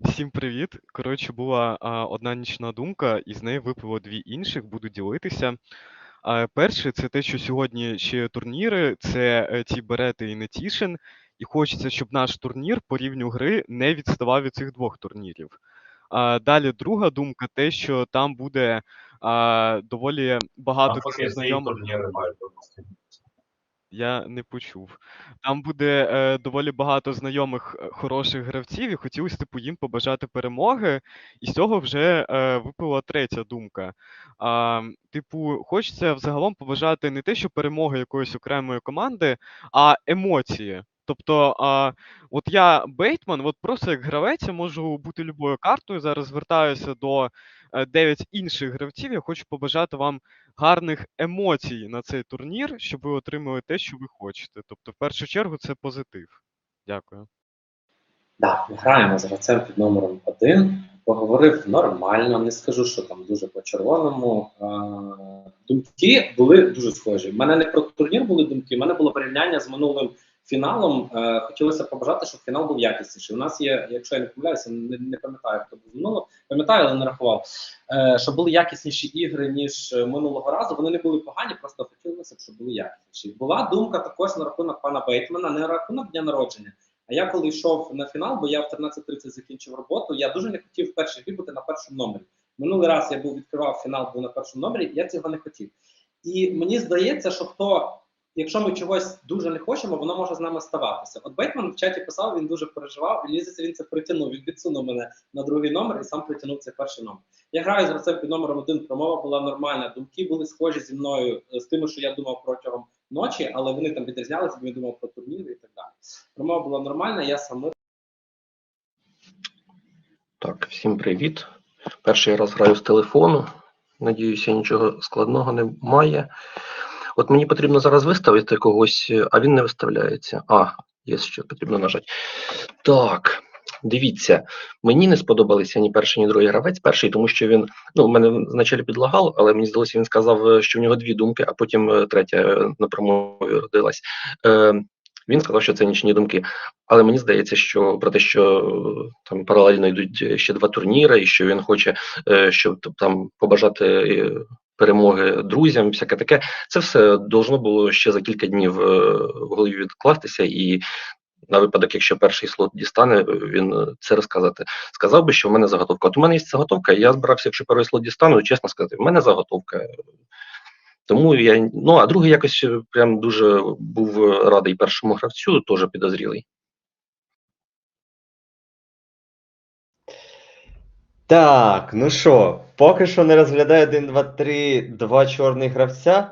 Всім привіт. Коротше, була а, одна нічна думка, і з неї випало дві інших, буду ділитися. А, перше, це те, що сьогодні ще турніри, це е, ті Берети і Нетішин, і хочеться, щоб наш турнір по рівню гри не відставав від цих двох турнірів. А, далі друга думка, те, що там буде а, доволі багато всі знайомих. Я не почув. Там буде е, доволі багато знайомих е, хороших гравців, і хотілося типу їм побажати перемоги. І з цього вже е, випала третя думка. А, типу, хочеться взагалом побажати не те, що перемоги якоїсь окремої команди, а емоції. Тобто, а, от я Бейтман, от просто як гравець, я можу бути любою картою. Зараз звертаюся до е, дев'ять інших гравців. Я хочу побажати вам гарних емоцій на цей турнір, щоб ви отримали те, що ви хочете. Тобто, в першу чергу, це позитив. Дякую. Да, граємо з гравцем під номером 1. Поговорив нормально, не скажу, що там дуже по-червоному. Е, Думки були дуже схожі. У мене не про турнір були думки, у мене було порівняння з минулим фіналом. Е, Хотілося побажати, щоб фінал був якісніший. У нас є, якщо я не помиляюся, не, не пам'ятаю, хто був минуло, пам'ятаю, але не рахував. Е, Що були якісніші ігри, ніж е, минулого разу. Вони не були погані, просто хотілося б, щоб були якісніші. Була думка також на рахунок пана Бейтмана, не на рахунок дня народження. А я коли йшов на фінал, бо я в 13.30 закінчив роботу, я дуже не хотів в першій грі бути на першому номері. Минулий раз я був відкривав фінал, був на першому номері, я цього не хотів. І мені здається, що хто, якщо ми чогось дуже не хочемо, воно може з нами ставатися. От Бейтман в чаті писав, він дуже переживав, і лізеться, він це притягнув. Він відсунув мене на другий номер і сам притягнув цей перший номер. Я граю з гравцем під номером один. Промова була нормальна. Думки були схожі зі мною е, з тими, що я думав протягом ночі, але вони там відрізнялися, бо я думав про турніри і так далі. Промова була нормальна, я сам Так, всім привіт. Перший раз граю з телефону. Надіюся, нічого складного немає. От мені потрібно зараз виставити когось, а він не виставляється. А, є ще потрібно нажати. Так, дивіться, мені не сподобалися ні перший, ні другий гравець. Перший, тому що він, ну, в мене вначалі підлагав, але мені здалося, він сказав, що в нього дві думки, а потім е, третя е, на промові родилась. Е, він сказав, що це нічні думки. Але мені здається, що про те, що е, там паралельно йдуть ще два турніри, і що він хоче, е, щоб там побажати е, перемоги друзям, всяке таке, це все должно було ще за кілька днів е, в голові відкластися, і на випадок, якщо перший слот дістане, він це розказати. Сказав би, що в мене заготовка. От у мене є заготовка, і я збирався, якщо перший слот дістану, чесно сказати, в мене заготовка. Тому я ну а другий якось прям дуже був радий першому гравцю, теж підозрілий. Так, ну що, поки що не розглядаю 1, 2, 3, два чорних гравця.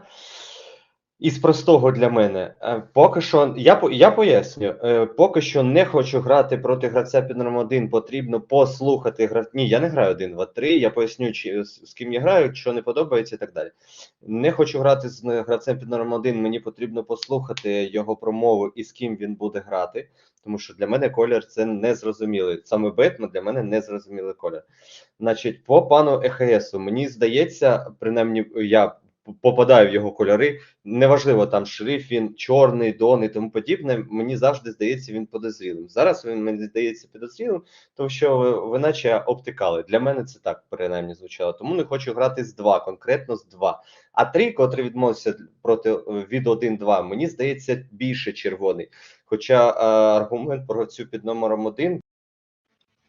Із простого для мене. Е, Поки що, я, я поясню, Е, поки що не хочу грати проти гравця під номером 1, потрібно послухати гравця. Ні, я не граю 1, 2, 3, я поясню, чи, з, з ким я граю, що не подобається і так далі. Не хочу грати з е, гравцем під номером 1, мені потрібно послухати його промову і з ким він буде грати, тому що для мене колір це незрозумілий. Саме Бетмен для мене незрозумілий колір. Значить, по пану ЕХСу, мені здається, принаймні я попадаю в його кольори. Неважливо, там шрифт, він чорний, дон і тому подібне. Мені завжди здається він підозрілим. Зараз він мені здається підозрілим, тому що ви, ви наче обтикали. Для мене це так принаймні звучало. Тому не хочу грати з 2, конкретно з 2. А 3, котрий відмовився проти е, від 1-2, мені здається більше червоний. Хоча е, аргумент про цю під номером 1 М,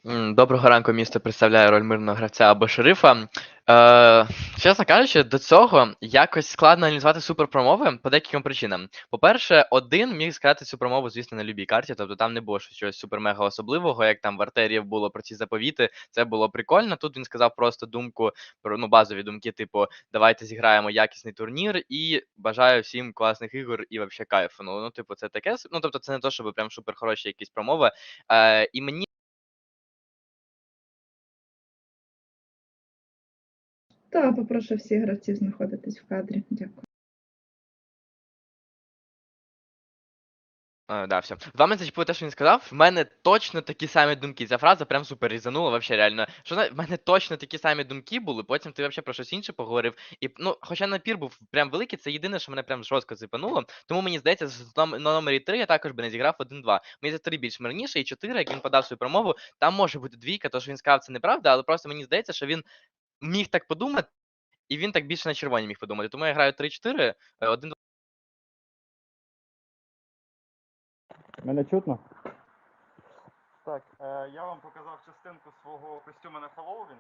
Доброго ранку, місто представляє роль мирного гравця або шерифа. Е, чесно кажучи, до цього якось складно аналізувати суперпромови по декільком причинам. По-перше, один міг сказати цю промову, звісно, на любій карті, тобто там не було щось супер-мега особливого, як там в артерії було про ці заповіти. Це було прикольно. Тут він сказав просто думку про ну, базові думки, типу, давайте зіграємо якісний турнір і бажаю всім класних ігор і вообще кайфу. Ну, ну типу, це таке. Ну, тобто, це не то, щоб прям супер хороші якісь промови. Е, і мені. Та попрошу всіх гравців знаходитись в кадрі. Дякую. А, да, все. Вами зачепило те, що він сказав. В мене точно такі самі думки. Ця фраза прям супер різанула, вообще реально. Що в мене точно такі самі думки були, потім ти вообще про щось інше поговорив. І, ну, хоча напір був прям великий, це єдине, що мене прям жорстко зіпануло. Тому мені здається, з на номері 3 я також би не зіграв 1-2. Мені за 3 більш мирніше, і 4, як він подав свою промову, там може бути двійка, то що він сказав, це неправда, але просто мені здається, що він міг так подумати, і він так більше на червоні міг подумати. Тому я граю 3-4, 1-2. Мене чутно? Так, е, я вам показав частинку свого костюма на Хеллоуін.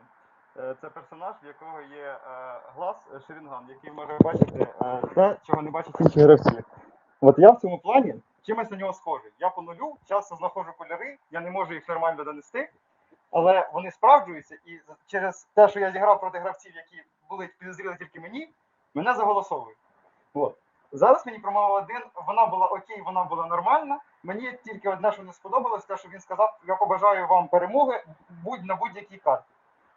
Е, це персонаж, в якого є е, глаз е, Шерінган, який може бачити е, те, чого не бачать інші гравці. От я в цьому плані чимось на нього схожий. Я по нулю часто знаходжу кольори, я не можу їх нормально донести, але вони справджуються, і через те, що я зіграв проти гравців, які були підозріли тільки мені, мене заголосовують. От. Зараз мені промова один, вона була окей, вона була нормальна. Мені тільки одне, що не сподобалось, те, що він сказав, я побажаю вам перемоги будь на будь-якій карті.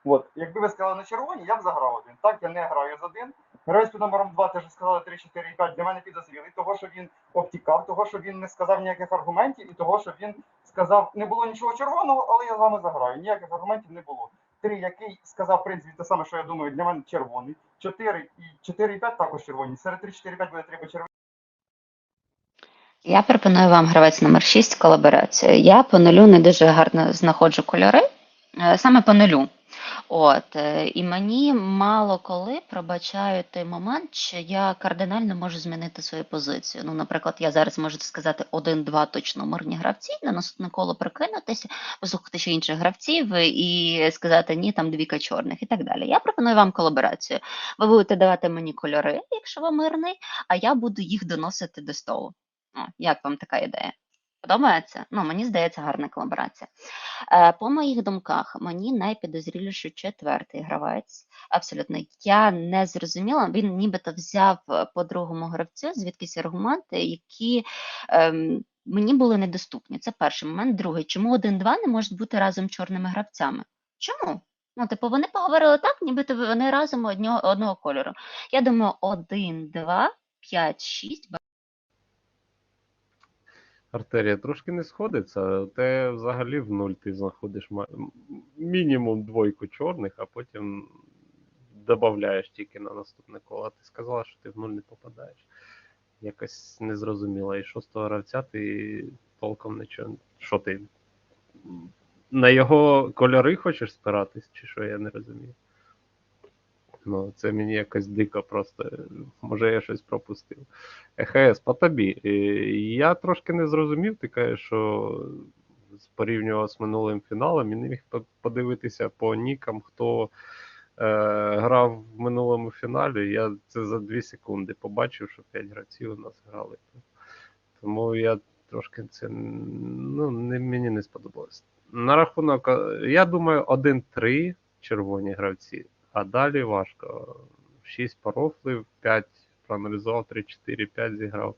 От, якби ви сказали на червоні, я б заграв один. Так, я не граю з один. Під номером 2 теж сказали 3, 4 і 5 для мене підозрілий, того, що він обтікав, того, що він не сказав ніяких аргументів, і того, що він сказав, не було нічого червоного, але я з вами заграю. Ніяких аргументів не було. Три, який сказав, в принципі, те саме, що я думаю, для мене червоний. 4 і 4 і 5 також червоні. Серед 3, 4, 5 буде 3 червоні. Я пропоную вам гравець номер 6 колаборацію. Я по нулю не дуже гарно знаходжу кольори, е, саме по нулю. От, е, і мені мало коли пробачають той момент, що я кардинально можу змінити свою позицію. Ну, наприклад, я зараз можу сказати один-два точно мирні гравці, на наступне коло прикинутися, послухати ще інших гравців і сказати ні, там двіка чорних і так далі. Я пропоную вам колаборацію. Ви будете давати мені кольори, якщо ви мирний, а я буду їх доносити до столу. О, як вам така ідея? Подобається? Ну, мені здається, гарна колаборація. Е, по моїх думках, мені найпідозріліший четвертий гравець. Абсолютно, я не зрозуміла. Він нібито взяв е, по другому гравцю звідкись аргументи, які ем, мені були недоступні. Це перший момент. Другий, чому один-два не можуть бути разом чорними гравцями? Чому? Ну, типу, вони поговорили так, нібито вони разом одного, одного кольору. Я думаю, один, два, п'ять, шість. Артерія трошки не сходиться, те взагалі в нуль ти знаходиш мінімум двойку чорних, а потім додаєш тільки на наступне коло. А ти сказала, що ти в нуль не попадаєш. Якось незрозуміло. І шостого гравця ти толком нічого. Що ти? На його кольори хочеш спиратись, чи що я не розумію? Ну, це мені якось дико просто. Може, я щось пропустив. ЕХС, по тобі. Е, Я трошки не зрозумів, ти кажеш, що порівнював з минулим фіналом і не міг подивитися по нікам, хто е, грав в минулому фіналі. Я це за 2 секунди побачив, що 5 гравців у нас грали. Тому я трошки це ну, не, мені не сподобалось. На рахунок, е, я думаю, 1-3 червоні гравці, а далі важко. 6 порофлив, 5 проаналізував, 3, 4, 5 зіграв.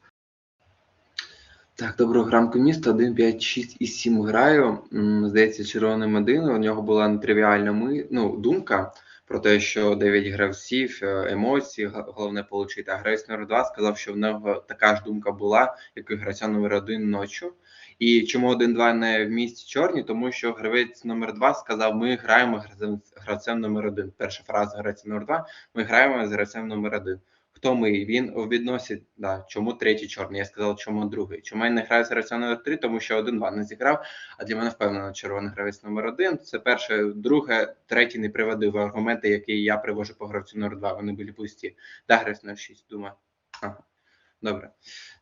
Так, доброго ранку міста. 1, 5, 6 і 7 граю. Здається, червоним один. У нього була нетривіальна ми... ну, думка про те, що 9 гравців, е, емоції, головне отримати. А гравець номер 2 сказав, що в нього така ж думка була, як і гравця номер 1 ночі. І чому 1-2 не в місті чорні? Тому що гравець номер 2 сказав: ми граємо гравцем, гравцем номер 1. Перша фраза гравця номер 2 Ми граємо з гравцем номер 1. Хто ми? Він у відносі, да, чому третій чорний? Я сказав, чому другий. Чому я не граю з гравцем номер 3? Тому що 1-2 не зіграв, а для мене впевнено червоний гравець номер 1. Це перше, друге, третій не приводив аргументи, які я привожу по гравцю номер 2. Вони були пусті. Да, гравець номер 6, думаю. Ага. Добре.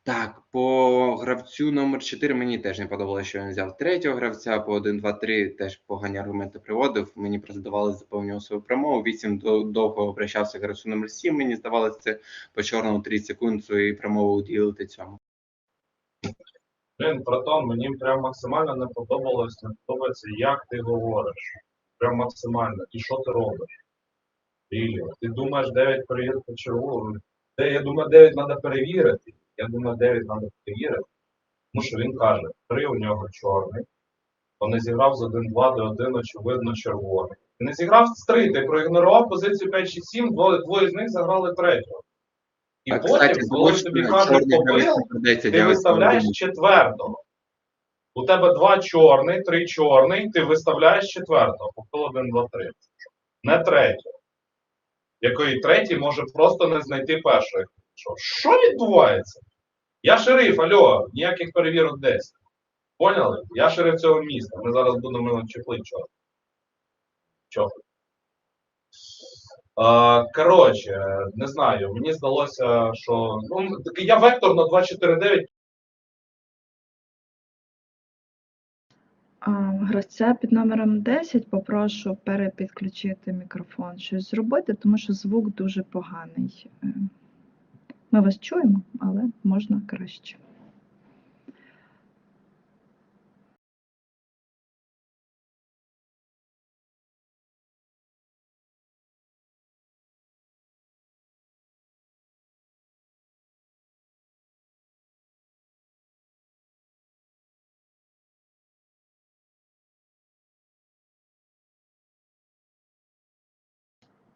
Так, по гравцю номер 4 мені теж не подобалося, що він взяв третього гравця, по 1, 2, 3 теж погані аргументи приводив. Мені просто здавалося, заповнював свою промову. 8 довго обращався гравцю номер 7. Мені здавалося, це по чорному 30 секунд свої промови уділити цьому. Блін, Протон, мені прям максимально не подобалось, не подобається, як ти говориш. Прям максимально. І що ти робиш? Ілля, ти думаєш 9 перевірки червоного? Де, я думаю, 9 треба перевірити. Я думаю, 9 треба перевірити. Тому що він каже, 3 у нього чорний. То не зіграв з 1-2 до 1, очевидно, червоний. Ти не зіграв з 3, ти проігнорував позицію 5-6-7, двоє, двоє з них заграли третього. І А, потім, кстати, коли тобі кажуть продається ти виставляєш четвертого. У тебе два чорний, три чорний, ти виставляєш четвертого. Попил один, два, три. Не третього. Який третій може просто не знайти першого. Що, що відбувається? Я шериф, альо, ніяких перевірок десь. Поняли? Я шериф цього міста. Ми зараз будемо чехлити чого. Чого? Коротше, не знаю, мені здалося, що. Ну, я вектор на 249 гравця під номером 10 попрошу перепідключити мікрофон, щось зробити, тому що звук дуже поганий. Е, Ми вас чуємо, але можна краще.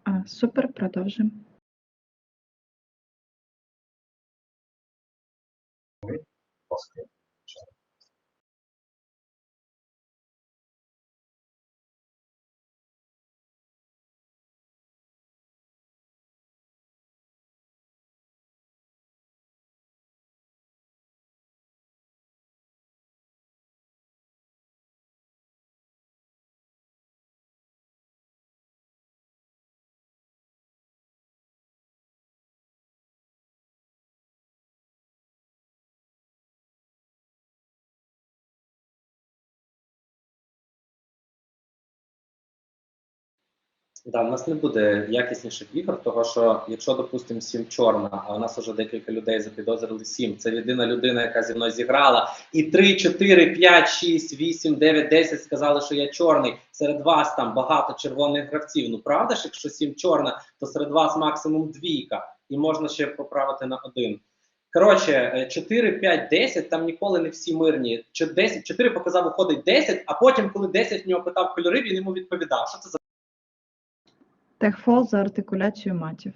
А, супер, продовжуємо. Да, у нас не буде якісніших ігор, того що якщо, допустимо, сім чорна, а у нас вже декілька людей запідозрили сім. Це єдина людина, яка зі мною зіграла, і 3, 4, 5, 6, 8, 9, 10 сказали, що я чорний. Серед вас там багато червоних гравців. Ну правда ж, якщо сім чорна, то серед вас максимум двійка, і можна ще поправити на один. Коротше, 4, 5, 10, там ніколи не всі мирні. Чи 10, 4 показав, виходить 10, а потім, коли 10 в нього питав кольори, він йому відповідав. Що це за Техфол за артикуляцію матів.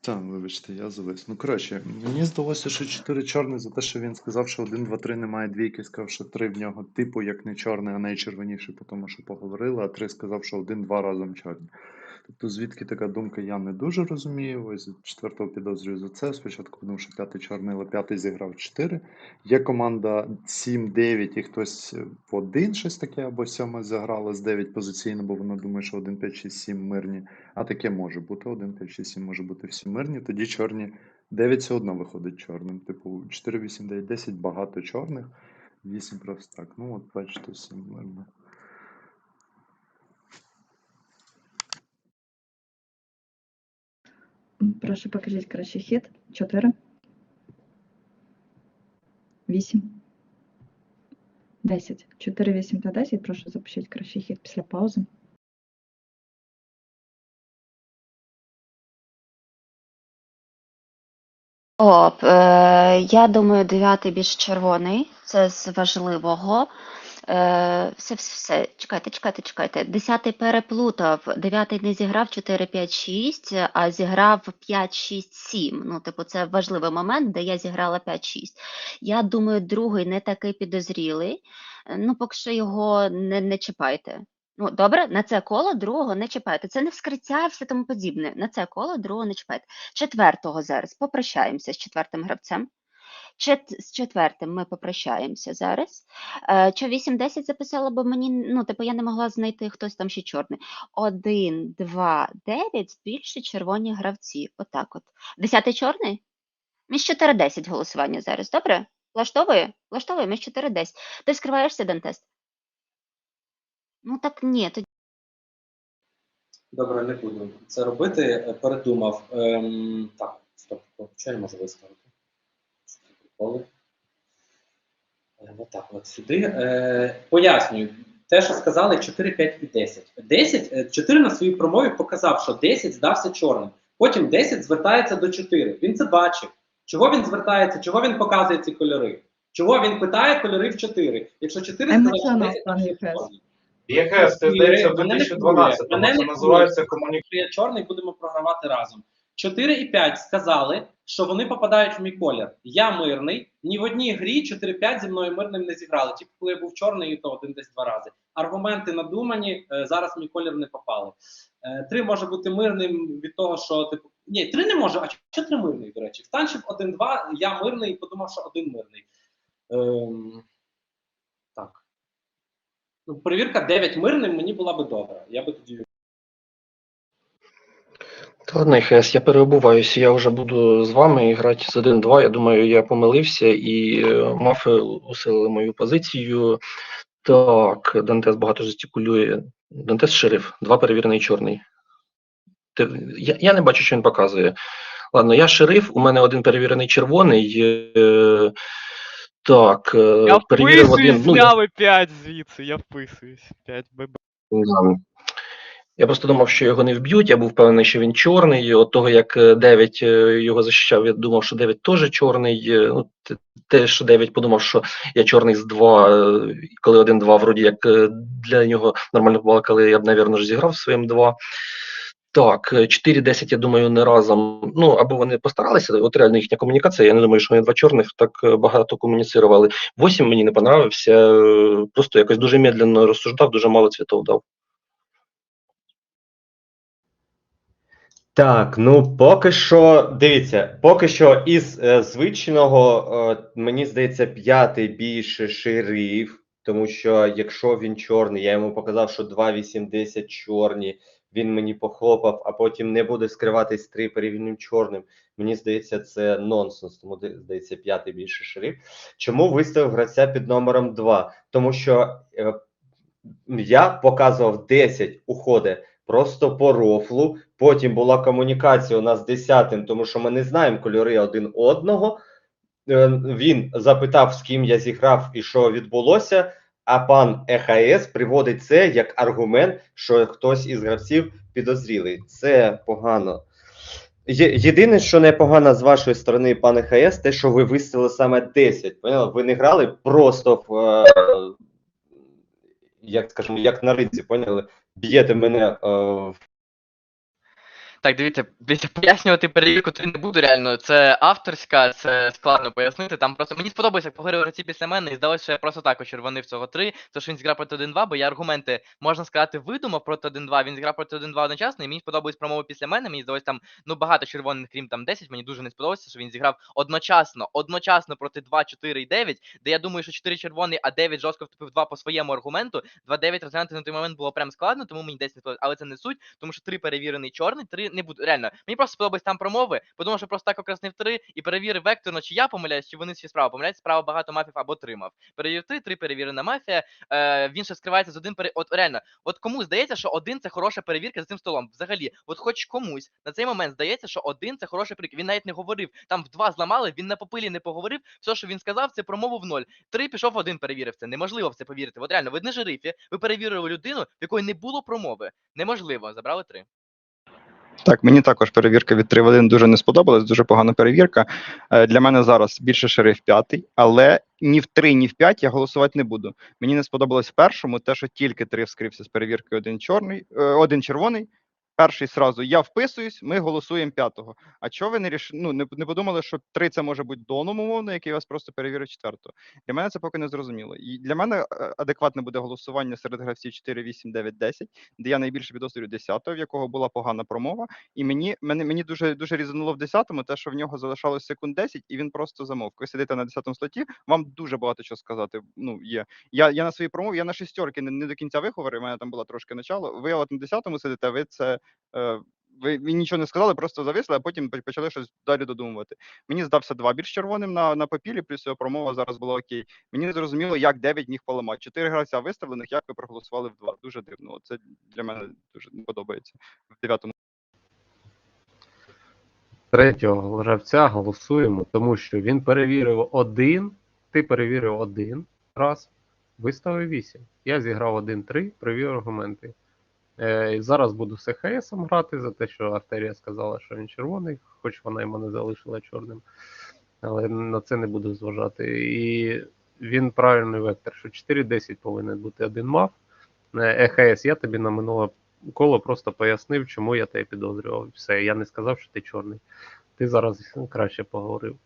Так, вибачте, я завис. Ну, коротше, мені здалося, що 4 чорний за те, що він сказав, що 1, 2, 3 немає двійки, сказав, що 3 в нього типу як не чорний, а найчервоніший, по тому що поговорили, а 3 сказав, що 1, 2 разом чорні. Тобто, звідки така думка, я не дуже розумію. Ось четвертого підозрюю за це. Спочатку подумав, що п'ятий чорний, але п'ятий зіграв 4. Є команда 7-9 і хтось в один щось таке, або сьоме заграла з 9 позиційно, бо вона думає, що 1, 5, 6, 7 мирні. А таке може бути. 1, 5, 6, 7 може бути всі мирні. Тоді чорні 9 все одно виходить чорним. Типу 4, 8, 9, 10 багато чорних, 8 просто так. Ну от бачите, 7 мирно. Прошу покажіть краще хід. 4. 8. 10. 4, 8 та 10. Прошу запишіть кращий хід після паузи. Оп, е, я думаю, дев'ятий більш червоний. Це з важливого. Е, все, все, все. Чекайте, чекайте, чекайте. Десятий переплутав. Дев'ятий не зіграв 4, 5, 6, а зіграв 5, 6, 7. Ну, типу, це важливий момент, де я зіграла 5, 6. Я думаю, другий не такий підозрілий. Е, Ну, поки що його не, не чіпайте. Ну, добре, на це коло другого не чіпайте. Це не вскриття і все тому подібне. На це коло другого не чіпайте. Четвертого зараз попрощаємося з четвертим гравцем. З четвертим ми попрощаємося зараз. Е, що 8-10 записала, бо мені, ну, типу, я не могла знайти хтось там ще чорний. 1, 2, 9, більше червоні гравці. Отак от. Десятий чорний? Між 4-10 голосування зараз, добре? Влаштовує? Влаштовує, між 4-10. Ти скриваєшся, Дантест? Ну так ні, тоді. Добре, не буду це робити. Е, Передумав. Ем, так, стоп, що я можу виставити? Що це приколи? Е, Отак, от сюди. Е, пояснюю. Те, що сказали 4, 5 і 10. 10, е, 4 на своїй промові показав, що 10 здався чорним. Потім 10 звертається до 4. Він це бачив. Чого він звертається, чого він показує ці кольори? Чого він питає кольори в 4? Якщо 4 сказав, що 10 пан значить Єфес. чорний. ЄГС, це здається, в 2012 хвилює. Це називається комунікація. Чорний, будемо програвати разом. 4 і 5 сказали, що вони попадають в мій колір. Я мирний. Ні в одній грі 4-5 зі мною мирним не зіграли. Тільки коли я був чорний, то один десь два рази. Аргументи надумані, е, зараз в мій колір не попали. Е, Три може бути мирним від того, що типу. Ні, три не може, а що мирний, до речі. В танчів 1-2, я мирний і подумав, що один мирний. Ем, так. Ну, перевірка 9 мирним мені була би добра. Я би тоді Та ладно, ХС, я переобуваюся, я вже буду з вами грати з 1-2. Я думаю, я помилився і е, мафи усилили мою позицію. Так, Дантес багато жестикулює. Дантес шериф, два перевірений чорний. Ти, я, я не бачу, що він показує. Ладно, я шериф, у мене один перевірений червоний. Е, так, е, Я перевірив вписуюсь, один. Ну, зняли 5 звідси, я вписуюсь. 5 ББ. Да. Я просто думав, що його не вб'ють. Я був впевнений, що він чорний. От того, як е, 9 е, його захищав, я думав, що 9 теж чорний. Е, Ну, те- що 9 подумав, що я чорний з 2, е, коли 1-2, вроді як е, для нього нормально балакали, я б, навірно, зіграв своїм 2. Так, е, 4-10, я думаю, не разом. Ну, або вони постаралися, от реально їхня комунікація. Я не думаю, що вони два чорних так е, багато комуніцирували. 8 мені не понравився, е, просто якось дуже медленно розсуждав, дуже мало цвітов дав. Так, ну поки що, дивіться, поки що із е, звичного, е, мені здається, п'ятий більше шериф, тому що якщо він чорний, я йому показав, що 2, 8, 10 чорні, він мені похлопав, а потім не буде скриватись три перевільним чорним. Мені здається, це нонсенс, тому здається, п'ятий більше шериф. Чому виставив гравця під номером 2? Тому що е, я показував 10 уходи просто по рофлу. Потім була комунікація у нас з 10, тому що ми не знаємо кольори один одного. Е, Він запитав, з ким я зіграв і що відбулося. А пан ЕХС приводить це як аргумент, що хтось із гравців підозрілий. Це погано. Є- Єдине, що непогано з вашої сторони, пане ХС, те, що ви виставили саме 10. Поняли? Ви не грали просто в, е, як скажімо, як на ринці, поняли? Б'єте мене е, в Так, дивіться, дивіться, пояснювати перевірку то не буду реально. Це авторська, це складно пояснити. Там просто мені сподобається, як поговорили гравці після мене, і здалося, що я просто так очервонив цього 3, то що він зіграв проти 1-2, бо я аргументи, можна сказати, видумав проти 1-2, він зіграв проти 1-2 одночасно, і мені сподобались промови після мене. Мені здалося там ну багато червоних, крім там 10, мені дуже не сподобалося, що він зіграв одночасно, одночасно проти 2, 4 і 9, де я думаю, що 4 червоний, а 9 жорстко вступив 2 по своєму аргументу. 2-9 розглянути на той момент було прям складно, тому мені 10 не сподобалось. Але це не суть, тому що 3 перевірений чорний, 3 не буду. Реально, мені просто сподобались там промови, подумав, що просто так окреснив 3 і перевірив векторно, чи я помиляюсь, чи вони всі справа помиляються, справа багато мафів або тримав. Перевірив 3, 3 перевірена мафія. Е, він ще скривається з один пере... От реально, от кому здається, що один це хороша перевірка за цим столом. Взагалі, от хоч комусь на цей момент здається, що один це хороша перевірка. Він навіть не говорив. Там в два зламали, він на попилі не поговорив. Все, що він сказав, це промову в ноль. Три пішов один перевірив це. Неможливо в це повірити. От реально, ви не жирифі, ви перевірили людину, в якої не було промови. Неможливо, забрали три. Так, мені також перевірка від 3 в 1 дуже не сподобалась, дуже погана перевірка. Е, Для мене зараз більше шериф п'ятий, але ні в 3, ні в 5 я голосувати не буду. Мені не сподобалось в першому те, що тільки 3 вскрився з перевіркою один чорний, е, один червоний. Перший сразу я вписуюсь, ми голосуємо п'ятого. А чого ви не ріш... ну, не, не подумали, що 3 це може бути доном умовно, який вас просто перевірить четвертого? Для мене це поки не зрозуміло. І для мене е, адекватне буде голосування серед гравців 4, 8, 9, 10, де я найбільше підозрюю 10-го, в якого була погана промова. І мені, мені, мені дуже дуже різануло в 10-му, те, що в нього залишалось секунд 10, і він просто замовк. Ви сидите на 10-му слоті, вам дуже багато чого сказати. Ну, є. Я, я на своїй промові, я на шістерки не, не до кінця виговорив, у мене там було трошки начало. Ви от на 10-му сидите, ви це. Е, ви, ви нічого не сказали, просто зависли, а потім почали щось далі додумувати. Мені здався два більш червоним на, на попілі, плюс його промова зараз була окей. Мені не зрозуміло, як 9 міг поламати. Чотири гравця виставлених, як ви проголосували в два. Дуже дивно. Це для мене дуже не подобається в дев'ятому. Третього гравця голосуємо, тому що він перевірив один, ти перевірив один раз, виставив 8. Я зіграв 1-3, перевірив аргументи. Е, зараз буду з ХС грати за те, що Артерія сказала, що він червоний, хоч вона йому не залишила чорним. Але на це не буду зважати. І він правильний вектор, що 4-10 повинен бути один мав. ЕХС, я тобі на минуле коло просто пояснив, чому я тебе підозрював. Все, я не сказав, що ти чорний. Ти зараз краще поговорив.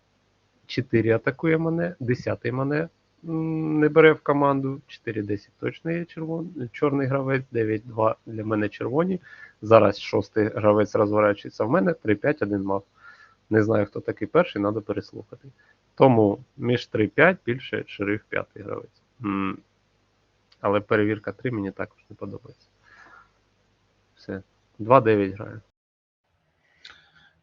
4 атакує мене, 10 мене не бере в команду. 4-10 точно є червон, чорний гравець, 9-2 для мене червоні. Зараз шостий гравець розворачується в мене, 3-5-1 мав. Не знаю, хто такий перший, треба переслухати. Тому між 3-5 більше шериф п'ятий гравець. М, Але перевірка 3 мені також не подобається. Все. 2-9 граю.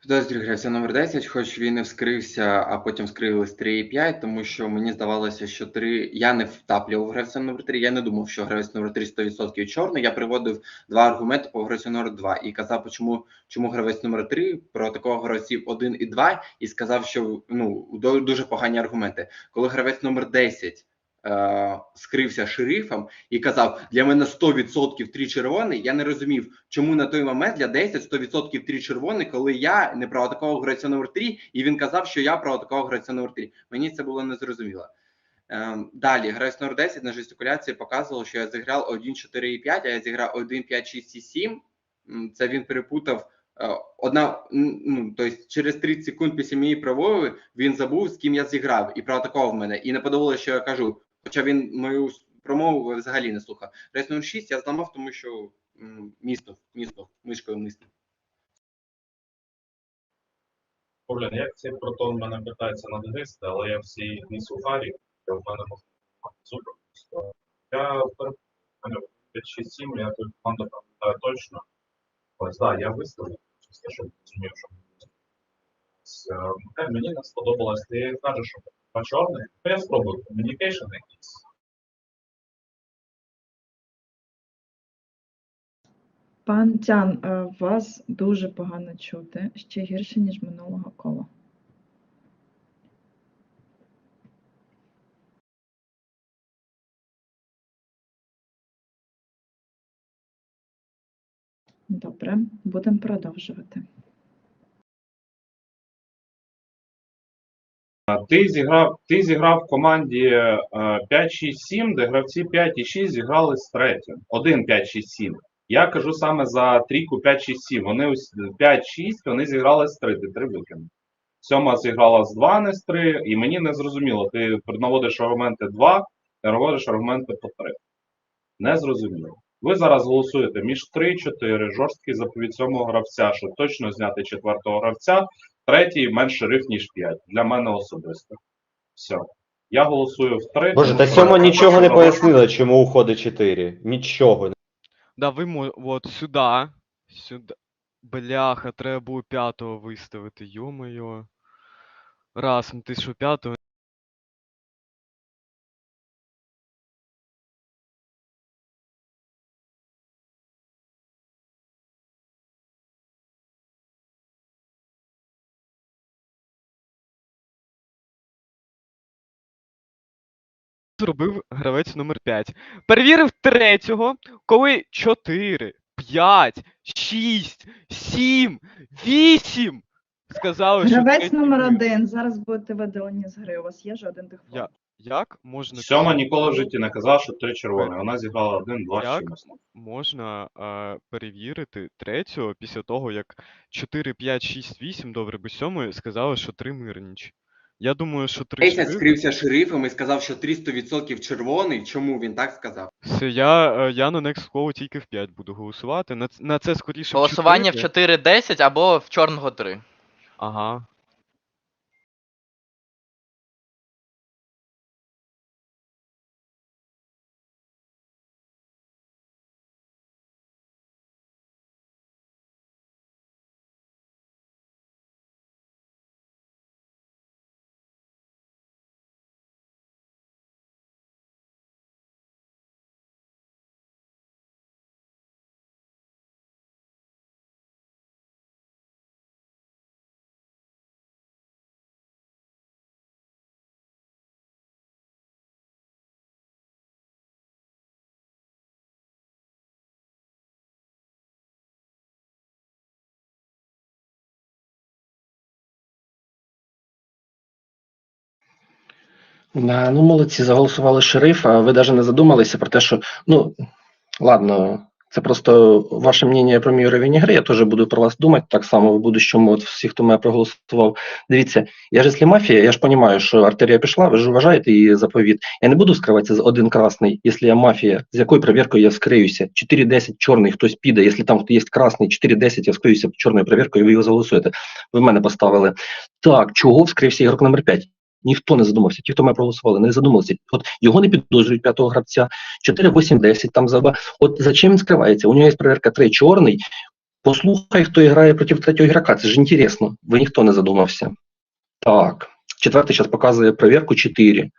Підозрюю гравця номер 10, хоч він і вскрився, а потім вскрились 3 і 5, тому що мені здавалося, що 3... я не втаплював гравця номер 3, я не думав, що гравець номер 3 100% чорний. Я приводив два аргументи по гравцю номер 2 і казав, чому, чому гравець номер 3 про такого гравців 1 і 2, і сказав, що ну, дуже погані аргументи. Коли гравець номер 10 е, скрився шерифом і казав, для мене 100% 3 червоний, я не розумів, чому на той момент для 10 100% 3 червоний, коли я не проатакував гравця номер 3, і він казав, що я проатакував гравця номер 3. Мені це було незрозуміло. Ем, Далі, гравець номер 10 на жестикуляції показував, що я зіграв 1, 4 і 5, а я зіграв 1, 5, 6 і 7. Це він перепутав. е, Одна, ну, тобто через 30 секунд після моєї промови він забув, з ким я зіграв, і проатакував мене. І не подобалося, що я кажу. Хоча він мою промову взагалі не слухав. Гравець номер 6 я зламав, тому що м, міснув, міснув, мишкою миснув. Блін, як цей протон мене питається надгризти, але я всі не сухарі, то в мене може супер. Я мене 5-6-7, я тут команду пам'ятаю точно. Ось, так, я виставив, чисто, щоб розумів, що е, мені не сподобалось, ти кажеш, що по чорний, то я спробую communication якийсь. Пан Тян, е, вас дуже погано чути, ще гірше, ніж минулого кола. Добре, будемо продовжувати. Ти зіграв, ти зіграв в команді е, 5-6-7, де гравці 5 і 6 зіграли з третім. 1 5-6-7. Я кажу саме за трійку 5-6-7. Вони 5-6, вони зіграли з 3, ти 3 викинув. Сьома зіграла з 2, не з 3, і мені не зрозуміло. Ти наводиш аргументи 2, ти наводиш аргументи по 3. Не зрозуміло. Ви зараз голосуєте між 3-4, жорсткий заповідь сьомого гравця, щоб точно зняти четвертого гравця, третій менше риф, ніж 5. Для мене особисто. Все. Я голосую в 3. Боже, та сьома нічого не пояснила, чому уходить 4. Нічого. Да, ви мо... от сюди. Сюди. Бляха, треба було п'ятого виставити, йо-моє. Раз, ну ти що п'ятого? Зробив гравець номер 5. Перевірив третього, коли 4, 5, 6, 7, 8 сказали, що Гравець третій номер мир. один. Зараз будете видалені з гри. У вас є жоден дефолт. Я... Як можна Сьома ніколи в житті не казала, що 3 червоні. Вона зіграла 1, 2 Як? чимось. можна е, перевірити третього після того, як 4, 5, 6, 8, добре, би сьомої сказали, що 3 мирніч. Я думаю, що 3 Десять шериф... скрився шерифом і сказав, що 300% червоний. Чому він так сказав? Все, я, е, я на Next Call тільки в 5 буду голосувати. На, на це скоріше Голосування в 4. 4-10 або в чорного 3. Ага. Ну молодці, заголосували шериф, а ви навіть не задумалися про те, що ну Ладно, це просто ваше мнення про мій рівень гри. Я теж буду про вас думати так само в будущому. От всі, хто мене проголосував. Дивіться, я ж якщо мафія, я ж розумію, що артерія пішла, ви ж вважаєте її заповіт. Я не буду скриватися з один красний, якщо я мафія, з якою перевіркою я вскриюся. 4-10 чорний хтось піде, якщо там є красний, 4-10 я вскриюся чорною перевіркою, і ви його заголосуєте. Ви мене поставили. Так, чого вскрився ігрок номер 5? Ніхто не задумався. Ті, хто мене проголосували, не задумалися. От його не підозрюють п'ятого гравця, 4, 8, 10 там за От зачем він скривається? У нього є перевірка 3 чорний. Послухай, хто грає проти третього ігрока. Це ж інтересно. Ви ніхто не задумався. Так. Четвертий зараз показує перевірку 4.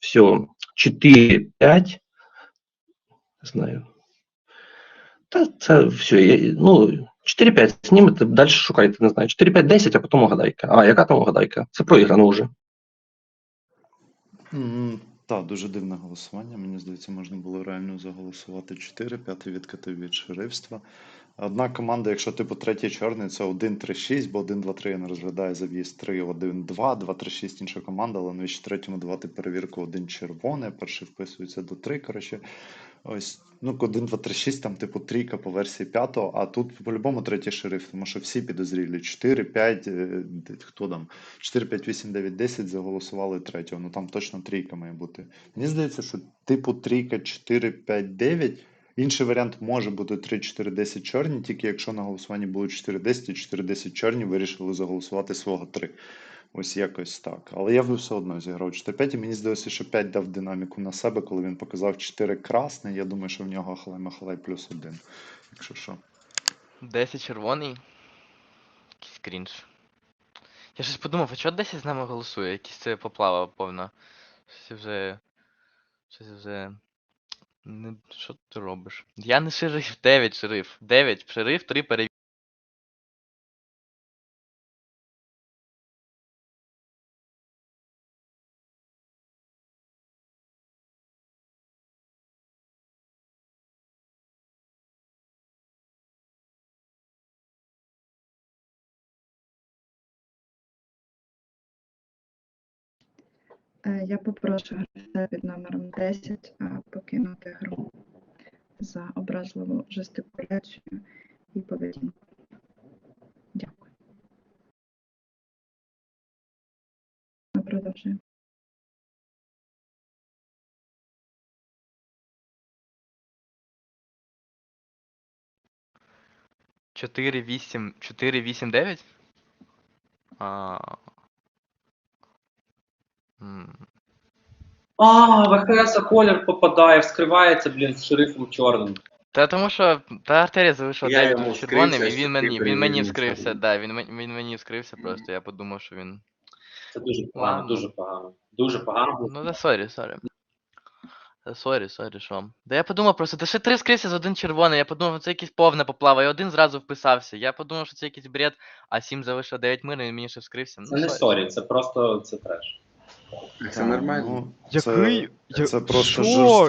Все. 4, 5. Не знаю. Та це все. Я, ну, 4-5 знімете, далі шукайте, не знаю. 4-5, 10, а потім угадайка. А, яка там угадайка? Це проіграно вже. Так, дуже дивне голосування. Мені здається, можна було реально заголосувати 4, п'ятий відкатив від шерифства. Одна команда, якщо типу третій чорний, це 1-3-6, бо 1-2-3 не розглядає за в'їзд 3-1-2, 2-3-6 інша команда, але навіщо третьому давати перевірку 1 червоне, перший вписується до 3, коротше. Ось, ну, 1, 2, 3, 6, там, типу, трійка по версії п'ятого, а тут по-любому третій шериф, тому що всі підозрілі. 4, 5, е, хто там? 4, 5, 8, 9, 10 заголосували третього. Ну там точно трійка має бути. Мені здається, що типу трійка 4, 5, 9. Інший варіант може бути 3, 4, 10 чорні, тільки якщо на голосуванні було 4, 10 і 4, 10 чорні, вирішили заголосувати свого 3. Ось якось так. Але я би все одно зіграв 4-5, і мені здається, що 5 дав динаміку на себе, коли він показав 4 красний. Я думаю, що в нього Ахалай Махалай плюс 1. Якщо що. 10 червоний. Якийсь крінж. Я щось подумав, а чого 10 з нами голосує? Якісь це поплава повна. Щось вже. Щось вже. Не... Що ти робиш? Я не шериф, 9 шериф. 9 шериф, 3 перевірки. Я попрошу гравця під номером 10 е, покинути гру за образливу жестикуляцію і поведінку. Дякую. Ми продовжуємо. Чотири, вісім, чотири, вісім, дев'ять? А. ВХС колір попадає, вскривається, блін, з шерифом чорним. Та тому що та артерія залишила Я 9 йому був червоним, і вскрився, він мені, він мені вскрився, да, він, мен- він мені вскрився просто, я подумав, що він. Це дуже погано, Ладно. дуже погано. Дуже погано. Ну да сорі, сорі. Та сорі, сорі, що. Да я подумав просто, та ще три скрився з один червоний, я подумав, це якийсь повна поплава, і один зразу вписався. Я подумав, що це якийсь бред, а 7 залишив 9 мирно, і мені ще вскрився. Це Ну, не сорі. сорі, це просто це треш. Це нормально. Ну, це, Я- це просто Що?